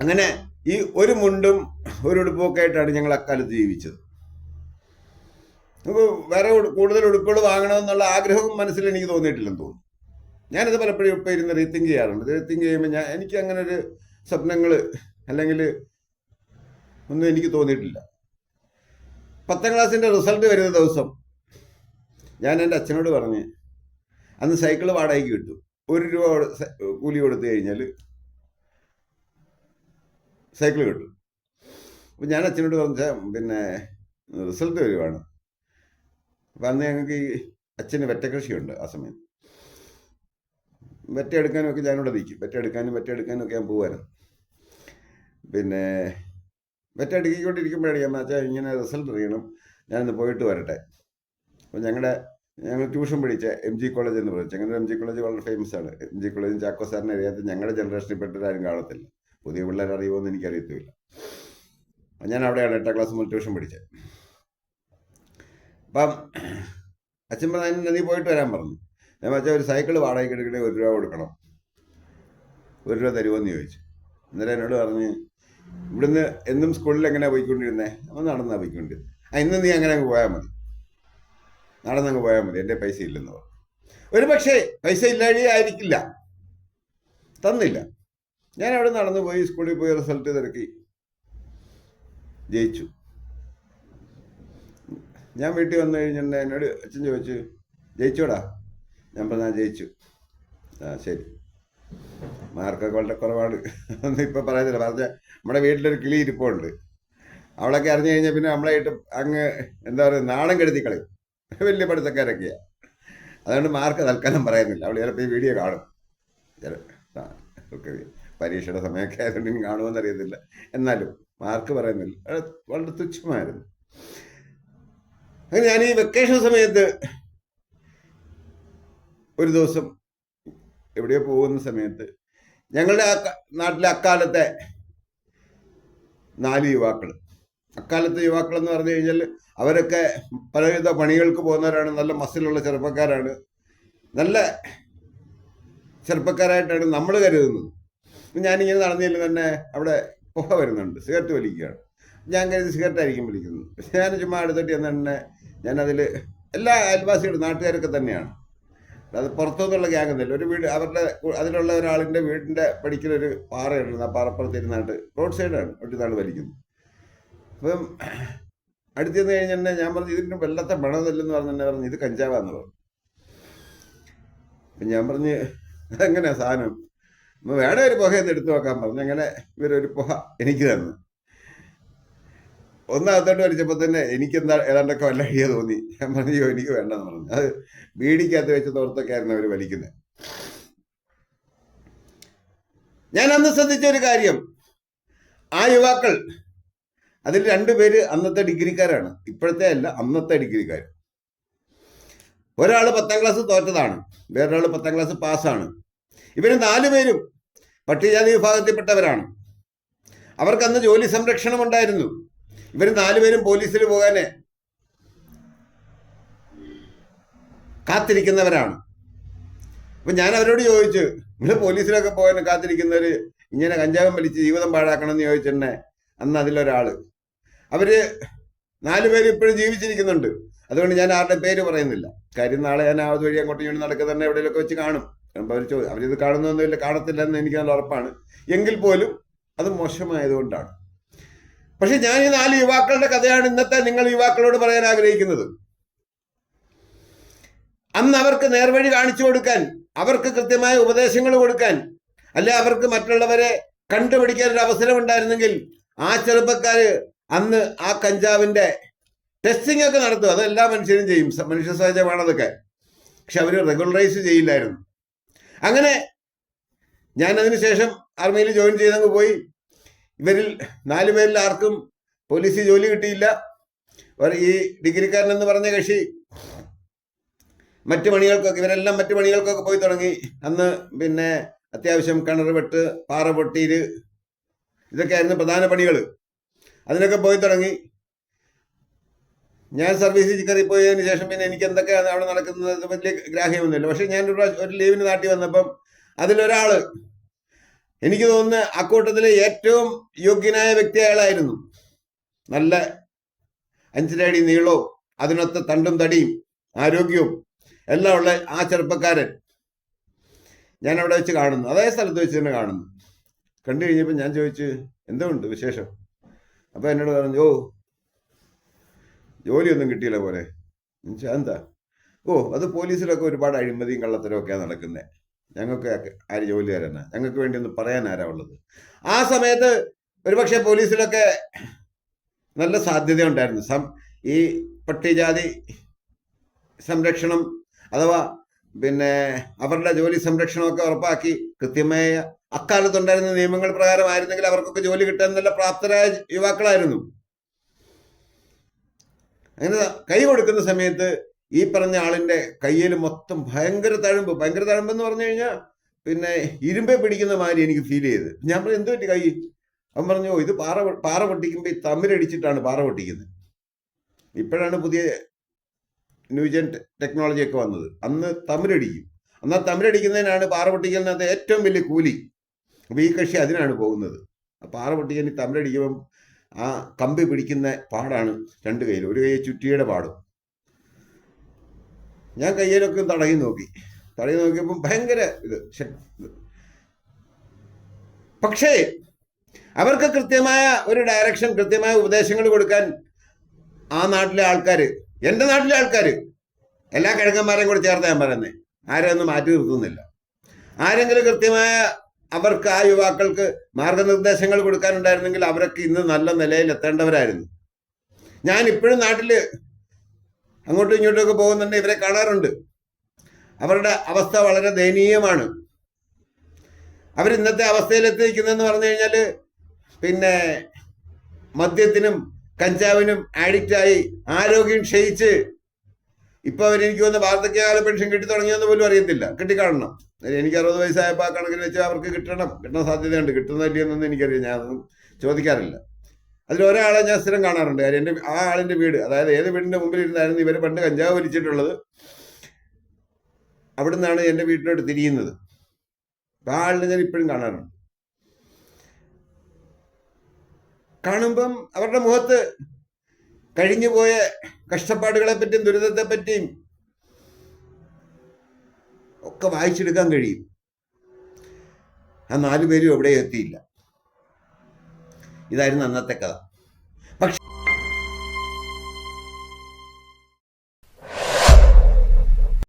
അങ്ങനെ ഈ ഒരു മുണ്ടും ഒരു ഉടുപ്പൊക്കെ ആയിട്ടാണ് ഞങ്ങൾ അക്കാലത്ത് ജീവിച്ചത്. നമുക്ക് വേറെ കൂടുതൽ ഉടുപ്പുകൾ വാങ്ങണമെന്നുള്ള ആഗ്രഹവും മനസ്സിൽ എനിക്ക് തോന്നിയിട്ടില്ലെന്ന് തോന്നുന്നു. ഞാനത് പലപ്പോഴും ഇപ്പം ഇരുന്ന് റീത്തിങ്ക് ചെയ്യാറുണ്ട്. റീത്തിങ്ക് ചെയ്യുമ്പോൾ ഞാൻ എനിക്ക് അങ്ങനെ ഒരു സ്വപ്നങ്ങൾ അല്ലെങ്കിൽ ഒന്നും എനിക്ക് തോന്നിയിട്ടില്ല. പത്താം ക്ലാസ്സിന്റെ റിസൾട്ട് വരുന്ന ദിവസം ഞാൻ എന്റെ അച്ഛനോട് പറഞ്ഞ് അന്ന് സൈക്കിൾ വാടകയ്ക്ക് കിട്ടും. ഒരു രൂപ കൂലി കൊടുത്തു കഴിഞ്ഞാൽ സൈക്കിൾ കിട്ടും. അപ്പം ഞാൻ അച്ഛനോട് പറഞ്ഞ പിന്നെ റിസൾട്ട് വരുവാണ്. അപ്പം അന്ന് ഞങ്ങൾക്ക് ഈ അച്ഛന് വെറ്റകൃഷിയുണ്ട് ആ സമയത്ത്. വെറ്റ എടുക്കാനും ഒക്കെ ഞാനിവിടെ നിൽക്കും. വെറ്റ എടുക്കാനും വെറ്റ എടുക്കാനും ഒക്കെ ഞാൻ പോകുമായിരുന്നു പിന്നെ വെറ്റ അടുക്കിക്കൊണ്ടിരിക്കുമ്പോഴാണ് ഞാൻ അച്ഛാ ഇങ്ങനെ റിസൾട്ട് അറിയണം. ഞാനിന്ന് പോയിട്ട് വരട്ടെ. അപ്പം ഞങ്ങളുടെ ഞങ്ങൾ ട്യൂഷൻ പഠിച്ച എം ജി കോളേജ് എന്ന് പറയും. ചെങ്ങന്നൂർ എം ജി കോളേജ് വളരെ ഫേമസ് ആണ്. എം ജി കോളേജും ചാക്കോ സാറിനെ അറിയാത്ത ഞങ്ങളുടെ ജനറേഷനിൽ പെട്ടവരാരും കാണത്തില്ല. പുതിയ പിള്ളേർ അറിയുമോയെന്ന് അപ്പം ഞാൻ അവിടെയാണ് എട്ടാം ക്ലാസ് മുതൽ ട്യൂഷൻ പഠിച്ചത്. അപ്പം അച്ഛൻ പറഞ്ഞു നീ പോയിട്ട് വരാൻ പറഞ്ഞു. ഞാൻ വെച്ചാൽ ഒരു സൈക്കിൾ വാടകയ്ക്ക് എടുക്കണേ ഒരു രൂപ കൊടുക്കണം. ഒരു രൂപ തരുമോയെന്ന് ചോദിച്ചു. എന്നിട്ട് എന്നോട് പറഞ്ഞ് ഇവിടുന്ന് എന്നും സ്കൂളിൽ എങ്ങനെയാണ് പോയിക്കൊണ്ടിരുന്നത് അപ്പം നടന്നാണ് പോയിക്കൊണ്ടിരുന്നത് ആ ഇന്ന് നീ അങ്ങനെ അങ്ങ് പോയാൽ മതി. നടന്നങ്ങ് പോയാൽ മതി. എന്റെ പൈസ ഇല്ലെന്ന് പറഞ്ഞു. ഒരു പക്ഷേ പൈസ ഇല്ലാഴിയായിരിക്കില്ല തന്നില്ല. ഞാൻ അവിടെ നടന്നു പോയി സ്കൂളിൽ പോയി റിസൾട്ട് തിരക്കി. ജയിച്ചു. ഞാൻ വീട്ടിൽ വന്നു കഴിഞ്ഞിട്ട് എന്നോട് അച്ഛൻ ചോദിച്ചു ജയിച്ചോടാ? ഞാൻ പറഞ്ഞാൽ ജയിച്ചു. ആ ശരി. മാർക്കൊക്കെ വളരെ കുറവാണ്. ഒന്നും ഇപ്പം പറയുന്നില്ല പറഞ്ഞ നമ്മുടെ വീട്ടിലൊരു കിളി ഇരിപ്പുണ്ട്. അവളൊക്കെ അറിഞ്ഞു കഴിഞ്ഞാൽ പിന്നെ നമ്മളായിട്ട് അങ്ങ് എന്താ പറയുക നാണം കെടുത്തി കളയും വലിയ പഠിത്തക്കാരൊക്കെയാണ് അതുകൊണ്ട് മാർക്ക് തൽക്കാലം പറയുന്നില്ല. അവൾ ചിലപ്പോൾ ഈ വീഡിയോ കാണും. ചില പരീക്ഷയുടെ സമയമൊക്കെ ആയതുകൊണ്ട് ഇനി കാണുമെന്ന് അറിയത്തില്ല. എന്നാലും മാർക്ക് പറയുന്നില്ല. വളരെ തുച്ഛമായിരുന്നു. അങ്ങനെ ഞാൻ ഈ വെക്കേഷൻ സമയത്ത് ഒരു ദിവസം എവിടെയോ പോകുന്ന സമയത്ത് ഞങ്ങളുടെ നാട്ടിലെ അക്കാലത്തെ നാല് യുവാക്കൾ. അക്കാലത്തെ യുവാക്കൾ എന്ന് പറഞ്ഞു കഴിഞ്ഞാൽ അവരൊക്കെ പലവിധ പണികൾക്ക് പോകുന്നവരാണ്. നല്ല മസിലുള്ള ചെറുപ്പക്കാരാണ്. നല്ല ചെറുപ്പക്കാരായിട്ടാണ് നമ്മൾ കരുതുന്നത്. ഞാനിങ്ങനെ നടന്നില്ല തന്നെ അവിടെ പുക വരുന്നുണ്ട് സിഗരറ്റ് വലിക്കുകയാണ്. ഞാൻ കരുതി സിഗരറ്റ് ആയിരിക്കും വലിക്കുന്നത്. പക്ഷെ ഞാൻ ചുമ്മാ അടുത്തിട്ട് എന്ന് തന്നെ ഞാനതിൽ എല്ലാ അയൽവാസികളും നാട്ടുകാരൊക്കെ തന്നെയാണ്. അത് പുറത്തുനിന്നുള്ള ഗ്യാങ് ഒന്നുമില്ല. ഒരു വീട് അവരുടെ അതിലുള്ള ഒരാളിന്റെ വീടിന്റെ പടിക്കലൊരു പാറയുണ്ട്. ആ പാറപ്പുറത്ത് ഇരുന്നാട്ട് റോഡ് സൈഡാണ് ഒട്ടിനാൾ വലിക്കുന്നത് അപ്പം അടുത്ത് ചെന്ന് കഴിഞ്ഞാൽ ഞാൻ പറഞ്ഞു ഇതിന്റെ വെള്ളത്തെ മണമില്ലെന്ന് പറഞ്ഞു തന്നെ പറഞ്ഞു ഇത് കഞ്ചാവാന്ന് പറഞ്ഞു. അപ്പം ഞാൻ പറഞ്ഞ് അതെങ്ങനെയാണ് സാധനം? അപ്പം വേണേ ഒരു പുകയൊന്ന് എടുത്തു നോക്കാൻ പറഞ്ഞു. അങ്ങനെ ഇവരൊരു പുക എനിക്ക് തന്നു. ഒന്നകത്തോട്ട് വലിച്ചപ്പോൾ തന്നെ എനിക്കെന്താ ഏതാണ്ടൊക്കെ വല്ല തോന്നി. ഞാൻ പറഞ്ഞു "അയ്യോ, എനിക്ക് വേണ്ടെന്ന് പറഞ്ഞു. അത് ബീഡിക്കകത്ത് വെച്ച് തോർത്തൊക്കെ ആയിരുന്നു അവർ വലിക്കുന്നത് ഞാൻ അന്ന് ശ്രദ്ധിച്ച ഒരു കാര്യം. ആ യുവാക്കൾ അതിൽ രണ്ടുപേര് അന്നത്തെ ഡിഗ്രിക്കാരാണ്. ഇപ്പോഴത്തെ അല്ല അന്നത്തെ ഡിഗ്രിക്കാർ ഒരാൾ പത്താം ക്ലാസ് തോറ്റതാണ്. വേറൊരാൾ പത്താം ക്ലാസ് പാസ്സാണ്. ഇവർ നാലുപേരും പട്ടികജാതി വിഭാഗത്തിൽപ്പെട്ടവരാണ്. അവർക്ക് അന്ന് ജോലി സംരക്ഷണം ഉണ്ടായിരുന്നു ഇവർ നാലുപേരും പോലീസിൽ പോകാൻ കാത്തിരിക്കുന്നവരാണ്. അപ്പൊ ഞാൻ അവരോട് ചോദിച്ചു നിങ്ങൾ പോലീസിലൊക്കെ പോകാൻ കാത്തിരിക്കുന്നവർ ഇങ്ങനെ കഞ്ചാവം വലിച്ച് ജീവിതം പാഴാക്കണം എന്ന് ചോദിച്ചിട്ടുണ്ടെ അന്ന് അതിലൊരാൾ. അവർ നാലുപേര് ഇപ്പോഴും ജീവിച്ചിരിക്കുന്നുണ്ട്. അതുകൊണ്ട് ഞാൻ ആരുടെ പേര് പറയുന്നില്ല. കാര്യം നാളെ ഞാൻ ആ വഴി അങ്ങോട്ടും ഇങ്ങോട്ടും നടക്കുക തന്നെ എവിടെയൊക്കെ വെച്ച് കാണും. അവർ ചോദിച്ചു അവരിത് കാണുന്നൊന്നുമില്ല കാണത്തില്ല എന്ന് എനിക്ക് നല്ല ഉറപ്പാണ്. എങ്കിൽ പോലും അത് മോശമായതുകൊണ്ടാണ്. പക്ഷെ ഞാൻ ഈ നാല് യുവാക്കളുടെ കഥയാണ് ഇന്നത്തെ നിങ്ങൾ യുവാക്കളോട് പറയാൻ ആഗ്രഹിക്കുന്നത്. അന്ന് അവർക്ക് നേർവഴി കാണിച്ചു കൊടുക്കാൻ അവർക്ക് കൃത്യമായ ഉപദേശങ്ങൾ കൊടുക്കാൻ അല്ലെ അവർക്ക് മറ്റുള്ളവരെ കണ്ടുപിടിക്കാൻ ഒരു അവസരം ഉണ്ടായിരുന്നെങ്കിൽ ആ ചെറുപ്പക്കാര് അന്ന് ആ കഞ്ചാവിന്റെ ടെസ്റ്റിംഗ് ഒക്കെ നടത്തും. അത് എല്ലാ മനുഷ്യരും ചെയ്യും. മനുഷ്യ സഹജമാണതൊക്കെ. പക്ഷെ അവർ റെഗുലറൈസ് ചെയ്യില്ലായിരുന്നു. അങ്ങനെ ഞാൻ അതിനുശേഷം ആർമിയിൽ ജോയിൻ ചെയ്തങ്ങ് പോയി. ഇവരിൽ നാലു പേരിൽ ആർക്കും പോലീസിൽ ജോലി കിട്ടിയില്ല. ഈ ഡിഗ്രിക്കാരൻ എന്ന് പറഞ്ഞ കക്ഷി മറ്റു പണികൾക്കൊക്കെ ഇവരെല്ലാം മറ്റു പണികൾക്കൊക്കെ പോയി തുടങ്ങി. അന്ന് പിന്നെ അത്യാവശ്യം കിണർ വെട്ട് പാറ പൊട്ടീര് ഇതൊക്കെയായിരുന്നു പ്രധാന പണികൾ അതിനൊക്കെ പോയി തുടങ്ങി. ഞാൻ സർവീസിൽ കയറി പോയതിന് ശേഷം പിന്നെ എനിക്ക് എന്തൊക്കെയാണ് അവിടെ നടക്കുന്നത് വലിയ ഗ്രാഹ്യമൊന്നുമില്ല. പക്ഷെ ഞാൻ ഒരു പ്രാവശ്യം ഒരു ലീവിന് നാട്ടിൽ വന്നപ്പം അതിലൊരാൾ എനിക്ക് തോന്നുന്നു അക്കൂട്ടത്തിലെ ഏറ്റവും യോഗ്യനായ വ്യക്തി അയാളായിരുന്നു. നല്ല അഞ്ചരടി നീളവും അതിനൊത്ത തണ്ടും തടിയും ആരോഗ്യവും എല്ലാം ഉള്ള ആ ചെറുപ്പക്കാരൻ ഞാൻ അവിടെ വെച്ച് കാണുന്നു. അതേ സ്ഥലത്ത് വെച്ച് തന്നെ കാണുന്നു. കണ്ടു കഴിഞ്ഞപ്പോൾ ഞാൻ ചോദിച്ചു എന്തുകൊണ്ട് വിശേഷം? അപ്പോൾ എന്നോട് പറഞ്ഞു ഓ ജോലിയൊന്നും കിട്ടിയില്ല പോലെ എന്താ? ഓ അത് പോലീസിലൊക്കെ ഒരുപാട് അഴിമതിയും കള്ളത്തരവും ഒക്കെയാണ് നടക്കുന്നത് ഞങ്ങൾക്ക് ആര് ജോലി ജോലിക്കാരനാ? ഞങ്ങൾക്ക് വേണ്ടി ഒന്ന് പറയാൻ ആരാ ഉള്ളത്? ആ സമയത്ത് ഒരുപക്ഷെ പോലീസിലൊക്കെ നല്ല സാധ്യത ഉണ്ടായിരുന്നു. സം ഈ പട്ടികജാതി സംരക്ഷണം അഥവാ പിന്നെ അവരുടെ ജോലി സംരക്ഷണമൊക്കെ ഉറപ്പാക്കി കൃത്യമായ അക്കാലത്തുണ്ടായിരുന്ന നിയമങ്ങൾ പ്രകാരമായിരുന്നെങ്കിൽ അവർക്കൊക്കെ ജോലി കിട്ടാൻ നല്ല പ്രാപ്തരായ യുവാക്കളായിരുന്നു. അങ്ങനെ കൈ കൊടുക്കുന്ന സമയത്ത് ഈ പറഞ്ഞ ആളിന്റെ കയ്യിൽ മൊത്തം ഭയങ്കര തഴമ്പ് ഭയങ്കര തഴമ്പ് എന്ന് പറഞ്ഞു കഴിഞ്ഞാൽ പിന്നെ ഇരുമ്പെ പിടിക്കുന്ന മാതിരി എനിക്ക് ഫീൽ ചെയ്ത്. ഞാൻ പറഞ്ഞു എന്ത് പറ്റി കൈ? അവൻ പറഞ്ഞു ഇത് പാറ പാറ പൊട്ടിക്കുമ്പോൾ ഈ തമ്മിലടിച്ചിട്ടാണ് പാറ പൊട്ടിക്കുന്നത്. ഇപ്പോഴാണ് പുതിയ ന്യൂജൻ ടെക്നോളജി ഒക്കെ വന്നത്. അന്ന് തമ്മിലടിക്കും. എന്നാൽ തമ്മിലടിക്കുന്നതിനാണ് പാറ പൊട്ടിക്കലിനകത്ത് ഏറ്റവും വലിയ കൂലി. അപ്പോൾ ഈ കക്ഷി അതിനാണ് പോകുന്നത്. പാറ പൊട്ടിക്കാൻ ഈ തമ്മിലടിക്കുമ്പം ആ കമ്പി പിടിക്കുന്ന പാടാണ് രണ്ട് കയ്യിൽ. ഒരു കൈ ചുറ്റിയുടെ പാടും. ഞാൻ കയ്യിലൊക്കെ തടയി നോക്കി. തടയി നോക്കിയപ്പോൾ ഭയങ്കര ഇത് പക്ഷേ അവർക്ക് കൃത്യമായ ഒരു ഡയറക്ഷൻ കൃത്യമായ ഉപദേശങ്ങൾ കൊടുക്കാൻ ആ നാട്ടിലെ ആൾക്കാർ എന്റെ നാട്ടിലെ ആൾക്കാർ എല്ലാ കിഴക്കന്മാരെയും കൂടി ചേർത്ത് ഞാൻ പറയുന്നത് ആരെയൊന്നും മാറ്റി നിർത്തുന്നില്ല. ആരെങ്കിലും കൃത്യമായ അവർക്ക് ആ യുവാക്കൾക്ക് മാർഗനിർദ്ദേശങ്ങൾ കൊടുക്കാനുണ്ടായിരുന്നെങ്കിൽ അവരൊക്കെ ഇന്ന് നല്ല നിലയിൽ എത്തേണ്ടവരായിരുന്നു. ഞാൻ ഇപ്പോഴും നാട്ടിൽ അങ്ങോട്ടും ഇങ്ങോട്ടും ഒക്കെ പോകുന്നുണ്ട് ഇവരെ കാണാറുണ്ട്. അവരുടെ അവസ്ഥ വളരെ ദയനീയമാണ്. അവർ ഇന്നത്തെ അവസ്ഥയിലെത്തിയിരിക്കുന്നതെന്ന് പറഞ്ഞു കഴിഞ്ഞാൽ പിന്നെ മദ്യത്തിനും കഞ്ചാവിനും ആഡിക്റ്റായി ആരോഗ്യം ക്ഷയിച്ച് ഇപ്പൊ അവരെനിക്ക് വന്ന് വാർദ്ധക്യകാല പെൻഷൻ കിട്ടി തുടങ്ങിയെന്ന് പോലും അറിയത്തില്ല. കിട്ടിക്കാണണം. എനിക്ക് അറുപത് വയസ്സായപ്പോൾ ആ കണക്കിന് വെച്ച് അവർക്ക് കിട്ടണം. കിട്ടുന്ന സാധ്യതയുണ്ട്. കിട്ടുന്നില്ലെന്നൊന്നും എനിക്കറിയാം ഞാൻ അതൊന്നും ചോദിക്കാറില്ല. അതിൽ ഒരാളെ ഞാൻ സ്ഥിരം കാണാറുണ്ട്. കാര്യം എന്റെ ആ ആളിന്റെ വീട് അതായത് ഏത് വീടിന്റെ മുമ്പിൽ ഇരുന്നായിരുന്നു ഇവർ പണ്ട് കഞ്ചാവ് വലിച്ചിട്ടുള്ളത്. അവിടെ നിന്നാണ് എന്റെ വീട്ടിലോട്ട് തിരിയുന്നത്. ആ ആളിനെ ഞാൻ ഇപ്പോഴും കാണാറുണ്ട്. കാണുമ്പം അവരുടെ മുഖത്ത് കഴിഞ്ഞു പോയ കഷ്ടപ്പാടുകളെ പറ്റിയും ദുരിതത്തെ പറ്റിയും ഒക്കെ വായിച്ചെടുക്കാൻ കഴിയും. ആ നാലുപേരും എവിടെ എത്തിയില്ല. ഇതായിരുന്നു അന്നത്തെ കഥ. പക്ഷെ